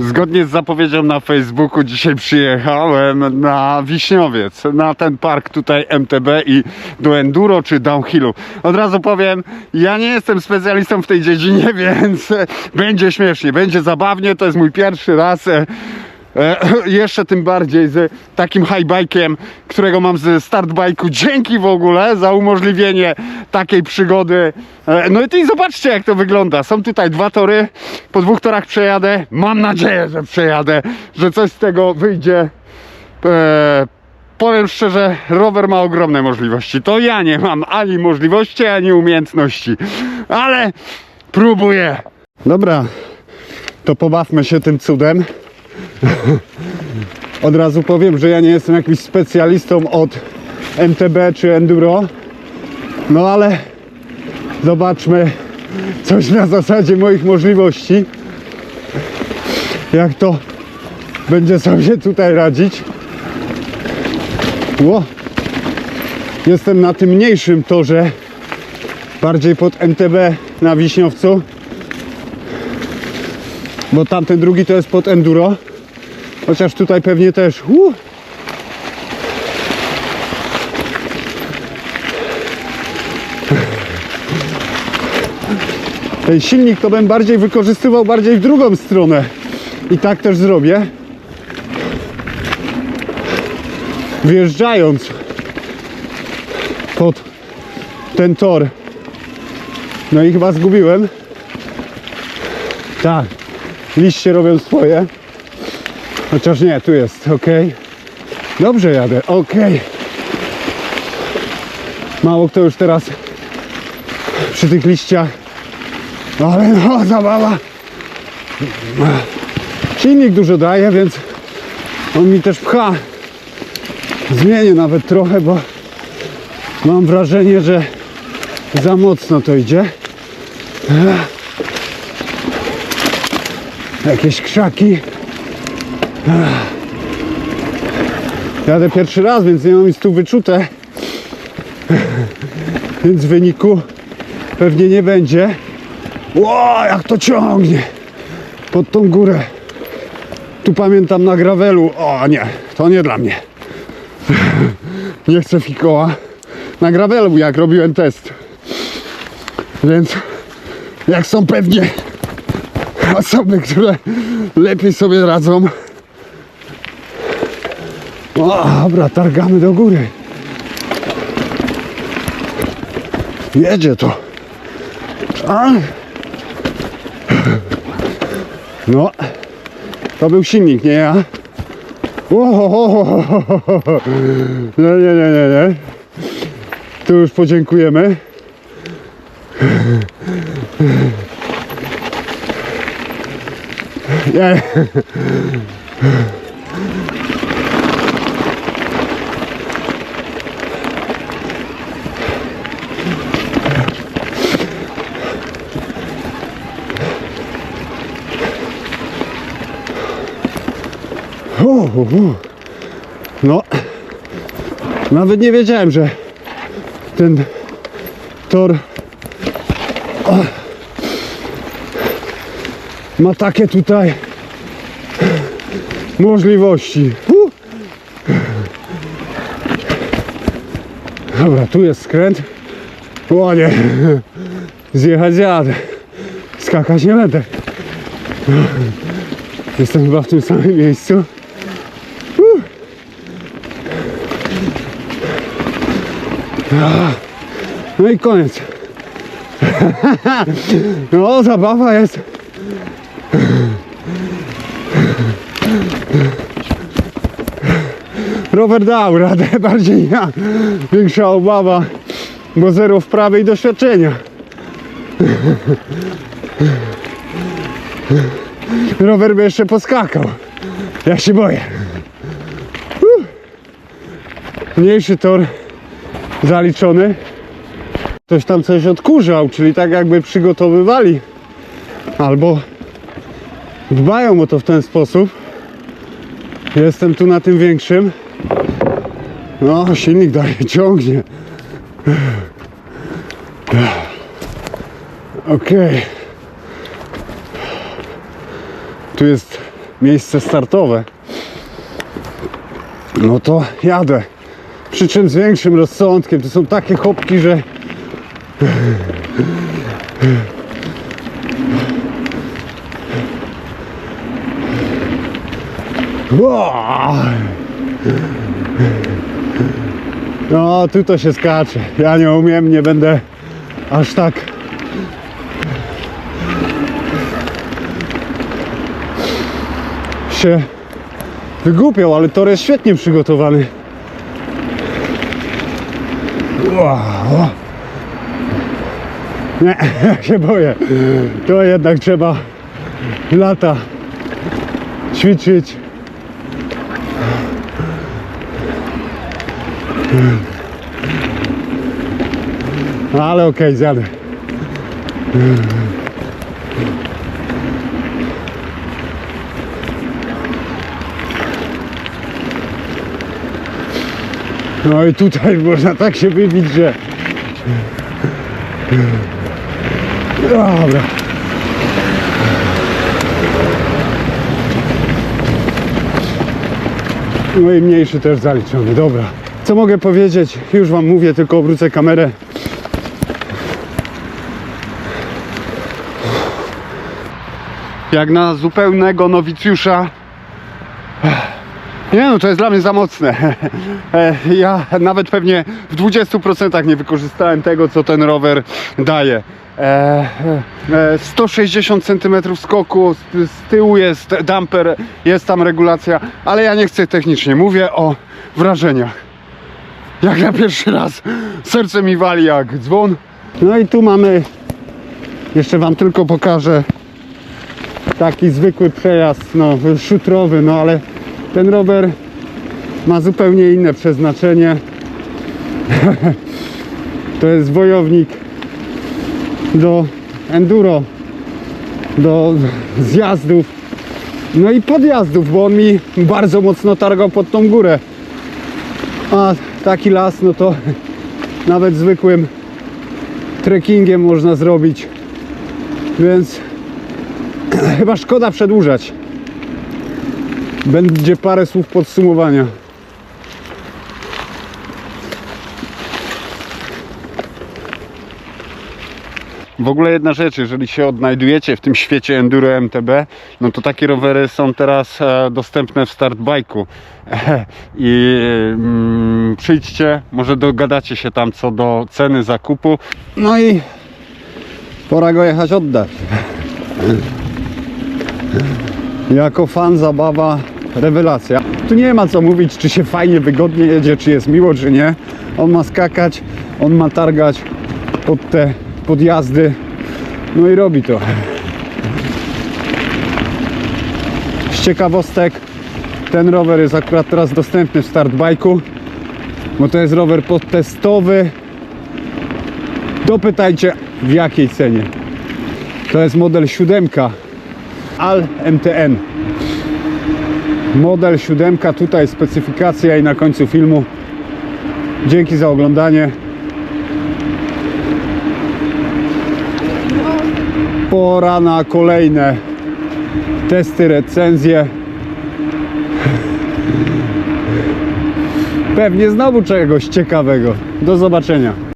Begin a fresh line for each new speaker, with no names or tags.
Zgodnie z zapowiedzią na Facebooku dzisiaj przyjechałem na Wiśniowiec, na ten park tutaj MTB i do enduro czy downhillu. Od razu powiem, ja nie jestem specjalistą w tej dziedzinie, więc będzie śmiesznie, będzie zabawnie, to jest mój pierwszy raz. E, jeszcze tym bardziej z takim highbike'iem, którego mam ze startbike'u. Dzięki w ogóle za umożliwienie takiej przygody. E, no i ty zobaczcie jak to wygląda. Są tutaj dwa tory. Po dwóch torach przejadę. Mam nadzieję, że przejadę, że coś z tego wyjdzie. E, powiem szczerze, rower ma ogromne możliwości. To ja nie mam ani możliwości, ani umiejętności. Ale próbuję. Dobra, to pobawmy się tym cudem. Od razu powiem, że ja nie jestem jakimś specjalistą od MTB czy Enduro. No ale zobaczmy coś na zasadzie moich możliwości. Jak to będzie sobie tutaj radzić. Ło. Jestem na tym mniejszym torze, bardziej pod MTB na Wiśniowcu, bo tamten drugi to jest pod Enduro. Chociaż tutaj pewnie też. Ten silnik to bym bardziej wykorzystywał bardziej w drugą stronę. I tak też zrobię. Wjeżdżając pod ten tor. No i chyba zgubiłem. Tak. Liście robią swoje. Chociaż nie, tu jest, ok. Dobrze jadę, ok. Mało kto już teraz przy tych liściach. Ale no, zabawa. Silnik dużo daje, więc on mi też pcha. Zmienię nawet trochę, bo mam wrażenie, że za mocno to idzie. Jakieś krzaki. Jadę pierwszy raz, więc nie mam nic tu wyczute. Więc wyniku pewnie nie będzie. Ło, jak to ciągnie pod tą górę. Tu pamiętam na gravelu. O nie, to nie dla mnie. Nie chcę fikoła. Na gravelu jak robiłem test. Więc jak są pewnie osoby, które lepiej sobie radzą. Dobra, targamy do góry. Jedzie to. A? No, to był silnik, nie ja. Nie, nie, nie, nie, nie. Tu już podziękujemy. Nie. No, nawet nie wiedziałem, że ten tor ma takie tutaj możliwości. Dobra, tu jest skręt. O nie, zjechać jadę, skakać nie będę. Jestem chyba w tym samym miejscu. Uh. Ah. No i koniec. No, zabawa jest. Rower dał radę, bardziej ja. Większa obawa, bo zero wprawy doświadczenia. Rower by jeszcze poskakał. Ja się boję. Mniejszy tor zaliczony. Ktoś tam coś odkurzał, czyli tak jakby przygotowywali. Albo dbają o to w ten sposób. Jestem tu na tym większym. No, silnik daje, ciągnie. Okej. Tu jest miejsce startowe, no to jadę. Przy czym z większym rozsądkiem. To są takie chopki, że! No, tu to się skacze. Ja nie umiem, nie będę aż tak. się wygłupiał, ale tor jest świetnie przygotowany. Ua. Nie, ja się boję. To jednak trzeba lata ćwiczyć. Ale okej, zjadę. No i tutaj można tak się wybić, że... Dobra. No i mniejszy też zaliczony, dobra. Co mogę powiedzieć? Już wam mówię, tylko obrócę kamerę. Jak na zupełnego nowicjusza nie no, to jest dla mnie za mocne. E, Ja nawet pewnie w 20% nie wykorzystałem tego, co ten rower daje. E, e, 160 cm skoku, z tyłu jest damper, jest tam regulacja, ale ja nie chcę technicznie, mówię o wrażeniach. Jak na pierwszy raz serce mi wali jak dzwon. No i tu mamy, jeszcze wam tylko pokażę taki zwykły przejazd, no szutrowy, no ale ten rower ma zupełnie inne przeznaczenie. to jest wojownik do enduro, do zjazdów, no i podjazdów, bo on mi bardzo mocno targał pod tą górę. A taki las, no to nawet zwykłym trekkingiem można zrobić. Więc chyba szkoda przedłużać. Będzie parę słów podsumowania. W ogóle jedna rzecz, jeżeli się odnajdujecie w tym świecie Enduro MTB, no to takie rowery są teraz e, dostępne w startbajku. I mm, przyjdźcie, może dogadacie się tam co do ceny zakupu. No i pora go jechać oddać. Jako fan zabawa, rewelacja. Tu nie ma co mówić, czy się fajnie, wygodnie jedzie, czy jest miło, czy nie. On ma skakać, on ma targać pod te podjazdy. No i robi to. Z ciekawostek, ten rower jest akurat teraz dostępny w startbajku, bo to jest rower podtestowy. Dopytajcie w jakiej cenie. To jest model 7 Al MTN. Model 7, tutaj specyfikacja i na końcu filmu. Dzięki za oglądanie. Pora na kolejne testy, recenzje. Pewnie znowu czegoś ciekawego. Do zobaczenia.